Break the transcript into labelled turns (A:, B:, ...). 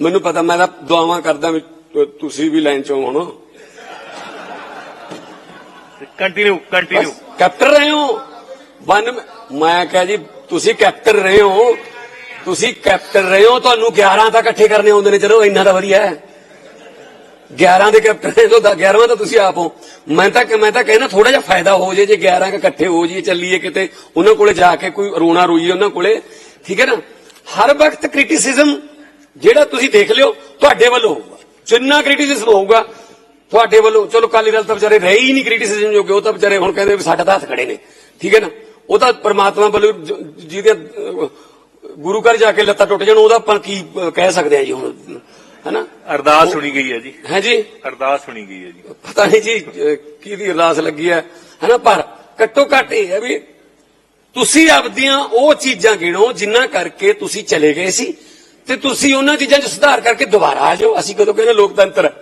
A: ਮੈਨੂੰ ਪਤਾ ਮੈਂ ਤਾਂ ਦੁਆਵਾਂ ਕਰਦਾ ਵੀ ਤੁਸੀਂ ਵੀ ਲਾਈਨ ਚੋਂ ਹੁਣ
B: ਕੰਟੀਨਿਊ ਕੰਟੀਨਿਊ
A: ਕੈਪਟਨ ਰਹੇ ਹੋ। ਵਨ ਮੈਂ ਕਿਹਾ ਜੀ ਤੁਸੀਂ ਕੈਪਟਨ ਰਹੇ ਹੋ। ਤੁਸੀਂ ਕੈਪਟਨ ਰਹੇ ਹੋ ਤੁਹਾਨੂੰ 11 ਤਾਂ ਇਕੱਠੇ ਕਰਨੇ ਆਉਂਦੇ ਨੇ। ਚਲੋ ਇੰਨਾ ਤਾਂ ਵਧੀਆ ਹੈ। 11 ਦੇ ਕੈਪਟਨ ਤੋਂ 11ਵਾਂ ਤਾਂ ਤੁਸੀਂ ਆਪ ਹੋ। ਮੈਂ ਤਾਂ ਮੈਂ ਤਾਂ ਕਹਿੰਦਾ ਥੋੜਾ ਜਿਹਾ ਫਾਇਦਾ ਹੋ ਜੇ ਜੇ 11 ਕ ਇਕੱਠੇ ਹੋ ਜਾਈਏ ਚੱਲੀਏ ਕਿਤੇ। ਉਹਨਾਂ ਕੋਲੇ ਜਾ ਕੇ ਕੋਈ ਰੋਣਾ ਰੋਈਏ ਉਹਨਾਂ ਕੋਲੇ। ਠੀਕ ਹੈ ਨਾ? ਹਰ ਵਕਤ ਕ੍ਰਿਟਿਸਿਜ਼ਮ ਜਿਹੜਾ ਤੁਸੀਂ ਦੇਖ ਲਿਓ ਤੁਹਾਡੇ ਵੱਲੋਂ ਹੋਊਗਾ। ਜਿੰਨਾ ਕ੍ਰਿਟਿਸਿਜ਼ਮ ਹੋਊਗਾ ਤੁਹਾਡੇ ਵੱਲੋਂ। ਚਲੋ ਕਾਲੀ ਦਲ ਤਾਂ ਵਿਚਾਰੇ ਰਹੇ ਹੀ ਨਹੀਂ ਕ੍ਰਿਟਿਸਿਜ਼ਮ ਜੋਗੇ ਉਹ ਤਾਂ ਵਿਚਾਰੇ ਹੁਣ ਕਹਿੰਦੇ ਵੀ ਸਾਡਾ ਤਾਂ ਹੱਥ ਖੜੇ ਨੇ। ਠੀਕ ਹੈ ਨਾ? ਉਹ ਤਾਂ ਪ੍ਰਮਾਤਮਾ ਵੱਲੋਂ ਜਿਹਦੇ ਗੁਰੂ ਘਰ ਜਾ ਕੇ ਲੱਤਾਂ ਟੁੱਟ ਜਾਣ ਉਹਦਾ ਆਪਾਂ ਕੀ ਕਹਿ ਸਕਦੇ ਆ ਜੀ ਹੁਣ? ਹੈਨਾ?
B: ਅਰਦਾਸ ਸੁਣੀ ਗਈ ਹੈ ਜੀ।
A: ਹੈ ਜੀ?
B: ਅਰਦਾਸ ਸੁਣੀ ਗਈ ਹੈ ਜੀ।
A: ਪਤਾ ਨਹੀਂ ਜੀ ਕਿਹਦੀ ਅਰਦਾਸ ਲੱਗੀ ਹੈ ਹੈਨਾ? ਪਰ ਘੱਟੋ ਘੱਟ ਇਹ ਹੈ ਵੀ ਤੁਸੀਂ ਆਪਦੀਆਂ ਉਹ ਚੀਜ਼ਾਂ ਗਿਣੋ ਜਿੰਨਾ ਕਰਕੇ ਤੁਸੀਂ ਚਲੇ ਗਏ ਸੀ। ਤੇ ਤੁਸੀਂ ਉਹਨਾਂ ਚੀਜ਼ਾਂ 'ਚ ਸੁਧਾਰ ਕਰਕੇ ਦੁਬਾਰਾ ਆ ਜਾਓ ਅਸੀਂ ਕਦੋਂ ਕਹਿੰਦੇ ਲੋਕਤੰਤਰ ਹੈ।